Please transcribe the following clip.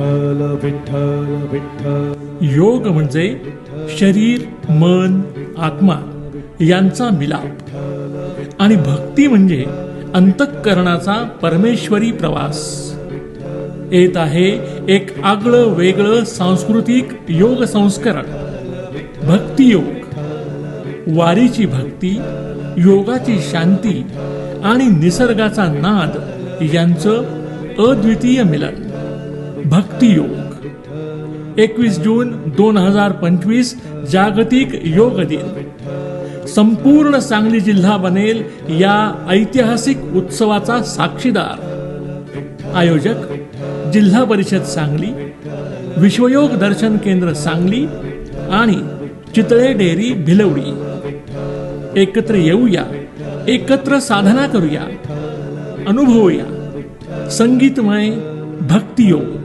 विठ्ठल विठ्ठल विठ्ठल. योग म्हणजे शरीर मन आत्मा यांचा मिलाप. आणि भक्ती म्हणजे अंतःकरणाचा परमेश्वरी प्रवास. येत आहे एक आगळं वेगळं सांस्कृतिक योग संस्करण. भक्तियोग वारीची भक्ती योगाची शांती आणि निसर्गाचा नाद यांचं अद्वितीय मिलन. भक्तियोग एकवीस जून दोन हजार पंचवीस जागतिक योग दिन. संपूर्ण सांगली जिल्हा बनेल या ऐतिहासिक उत्सवाचा साक्षीदार. आयोजक जिल्हा परिषद सांगली विश्वयोग दर्शन केंद्र सांगली आणि चितळे डेअरी भिलवडी. एकत्र येऊया एकत्र साधना करूया अनुभवूया. संगीतमय भक्तियोग.